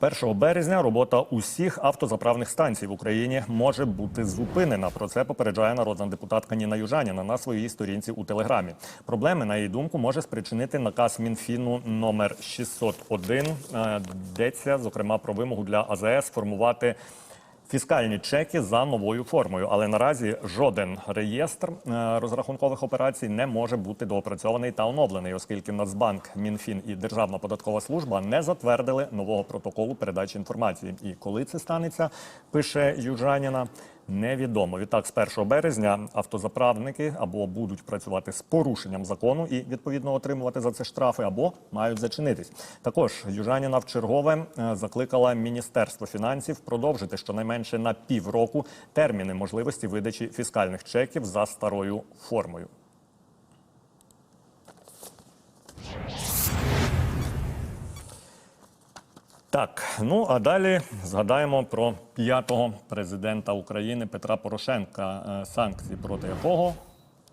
А 1 березня робота усіх автозаправних станцій в Україні може бути зупинена. Про це попереджає народна депутатка Ніна Южаніна на своїй сторінці у телеграмі. Проблеми, на її думку, може спричинити наказ Мінфіну номер 601. Е, Йдеться зокрема про вимогу для АЗС формувати. Фіскальні чеки за новою формою, але наразі жоден реєстр е, розрахункових операцій не може бути доопрацьований та оновлений, оскільки Нацбанк, Мінфін і Державна податкова служба не затвердили нового протоколу передачі інформації. І коли це станеться, пише Южаніна. Невідомо. Відтак, з 1 березня автозаправники або будуть працювати з порушенням закону і відповідно отримувати за це штрафи, або мають зачинитись. Також Южаніна вчергове е, закликала Міністерство фінансів продовжити щонайменше на півроку терміни можливості видачі фіскальних чеків за старою формою. Так, ну а далі згадаємо про п'ятого президента України Петра Порошенка, е, санкції проти якого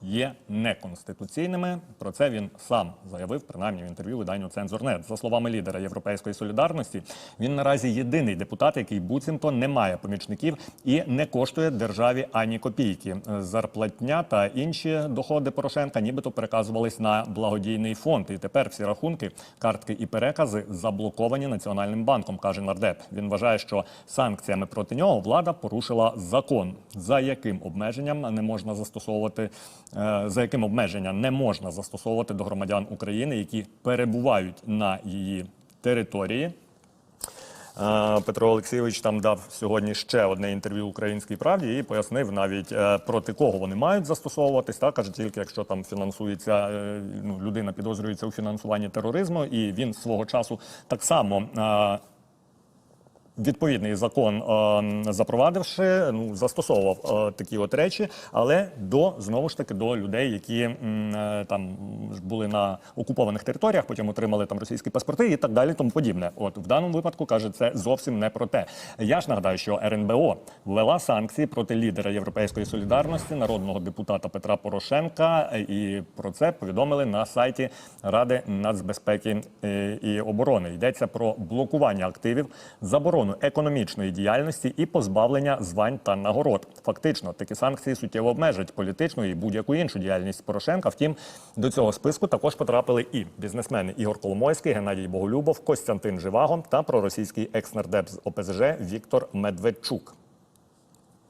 є неконституційними. Про це він сам заявив, принаймні в інтерв'ю виданню Цензорнет. За словами лідера Європейської солідарності, він наразі єдиний депутат, який буцімто не має помічників і не коштує державі ані копійки. Зарплатня та інші доходи Порошенка нібито переказувались на благодійний фонд. І тепер всі рахунки, картки і перекази заблоковані Національним банком, каже нардеп. Він вважає, що санкціями проти нього влада порушила закон, за яким обмеженням не можна застосовувати, за яким обмеження не можна застосовувати до громадян України, які перебувають на її території. Е, Петро Олексійович там дав сьогодні ще одне інтерв'ю Українській правді і пояснив навіть е, проти кого вони мають застосовуватись. Так каже, тільки якщо там фінансується е, ну, людина підозрюється у фінансуванні тероризму, і він свого часу так само. Відповідний закон е, запровадивши, ну застосовував е, такі от речі, але до знову ж таки до людей, які е, там були на окупованих територіях, потім отримали там російські паспорти і так далі, тому подібне. От в даному випадку каже, це зовсім не про те. Я ж нагадаю, що РНБО ввела санкції проти лідера Європейської солідарності, народного депутата Петра Порошенка, і про це повідомили на сайті Ради нацбезпеки і оборони. Йдеться про блокування активів, заборону економічної діяльності і позбавлення звань та нагород. Фактично, такі санкції суттєво обмежать політичну і будь-яку іншу діяльність Порошенка. Втім, до цього списку також потрапили і бізнесмени Ігор Коломойський, Геннадій Боголюбов, Костянтин Живаго та проросійський екснардеп з ОПЗЖ Віктор Медведчук.